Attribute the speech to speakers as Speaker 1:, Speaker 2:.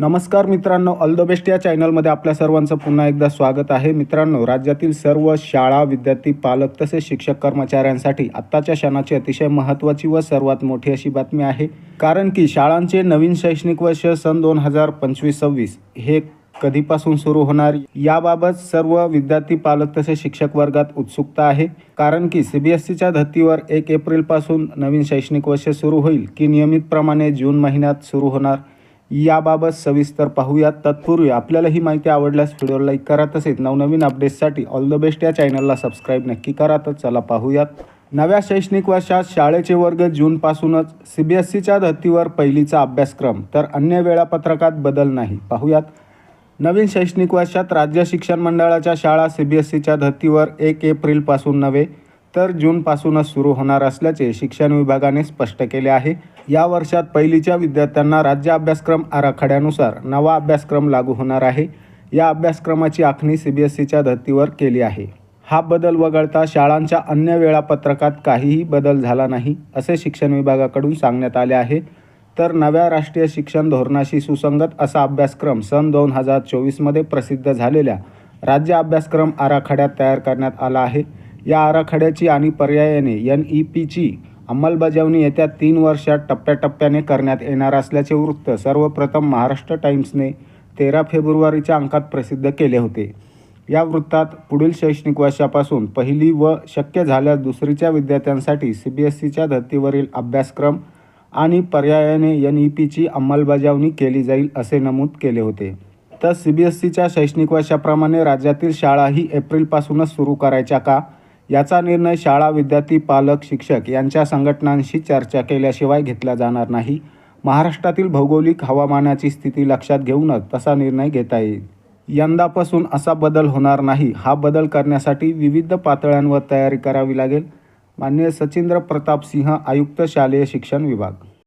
Speaker 1: नमस्कार मित्रांनो all the best या चॅनलमध्ये आपल्या सर्वांचं पुन्हा एकदा स्वागत आहे. मित्रांनो राज्यातील सर्व शाळा विद्यार्थी पालक तसेच शिक्षक कर्मचाऱ्यांसाठी आत्ताच्या क्षणाची अतिशय महत्त्वाची व सर्वात मोठी अशी बातमी आहे. कारण की शाळांचे नवीन शैक्षणिक वर्ष सन दोन हजार पंचवीस सव्वीस हे कधीपासून सुरू होणार? याबाबत सर्व विद्यार्थी पालक तसेच शिक्षक वर्गात उत्सुकता आहे. कारण की सी बी एस सीच्या धर्तीवर एक एप्रिलपासून नवीन शैक्षणिक वर्ष सुरू होईल की नियमितप्रमाणे जून महिन्यात सुरू होणार. याबाबत सविस्तर पाहूयात. तत्पूर्वी आपल्याला ही माहिती आवडल्यास व्हिडिओ लाईक करा तसेच नवनवीन अपडेट्ससाठी ऑल द बेस्ट या चॅनलला सबस्क्राईब नक्की करा तर चला पाहूयात. नव्या शैक्षणिक वर्षात शाळेचे वर्ग जूनपासूनच सी बी एस सीच्या धर्तीवर पहिलीचा अभ्यासक्रम तर अन्य वेळापत्रकात बदल नाही. पाहूयात. नवीन शैक्षणिक वर्षात राज्य शिक्षण मंडळाच्या शाळा सी बी एस सीच्या धर्तीवर एक एप्रिलपासून नव्हे तर जूनपासूनच सुरू होणार असल्याचे शिक्षण विभागाने स्पष्ट केले आहे. या वर्षात पहिलीच्या विद्यार्थ्यांना राज्य अभ्यासक्रम आराखड्यानुसार नवा अभ्यासक्रम लागू होणार आहे. या अभ्यासक्रमाची आखणी सी बी एस सीच्या धर्तीवर केली आहे. हा बदल वगळता शाळांच्या अन्य वेळापत्रकात काहीही बदल झाला नाही असे शिक्षण विभागाकडून सांगण्यात आले आहे. तर नव्या राष्ट्रीय शिक्षण धोरणाशी सुसंगत असा अभ्यासक्रम सन दोन हजार चोवीसमध्ये प्रसिद्ध झालेल्या राज्य अभ्यासक्रम आराखड्यात तयार करण्यात आला आहे. या आराखड्याची आणि पर्यायाने एन ई पीची अंमलबजावणी येत्या तीन वर्षात टप्प्याटप्प्याने करण्यात येणार असल्याचे वृत्त सर्वप्रथम महाराष्ट्र टाइम्सने तेरा फेब्रुवारीच्या अंकात प्रसिद्ध केले होते. या वृत्तात पुढील शैक्षणिक वर्षापासून पहिली व शक्य झाल्यास दुसरीच्या विद्यार्थ्यांसाठी सी बी एस सीच्या धर्तीवरील अभ्यासक्रम आणि पर्यायाने एन ई पीची अंमलबजावणी केली जाईल असे नमूद केले होते. तर सी बी एस सीच्या शैक्षणिक वर्षाप्रमाणे राज्यातील शाळाही एप्रिलपासूनच सुरू करायच्या का? याचा निर्णय शाळा विद्यार्थी पालक शिक्षक यांच्या संघटनांशी चर्चा केल्याशिवाय घेतला जाणार नाही. महाराष्ट्रातील भौगोलिक हवामानाची स्थिती लक्षात घेऊनच तसा निर्णय घेता येईल. यंदापासून असा बदल होणार नाही. हा बदल करण्यासाठी विविध पातळ्यांवर तयारी करावी लागेल. मान्य सचिंद्र प्रताप सिंह आयुक्त शालेय शिक्षण विभाग.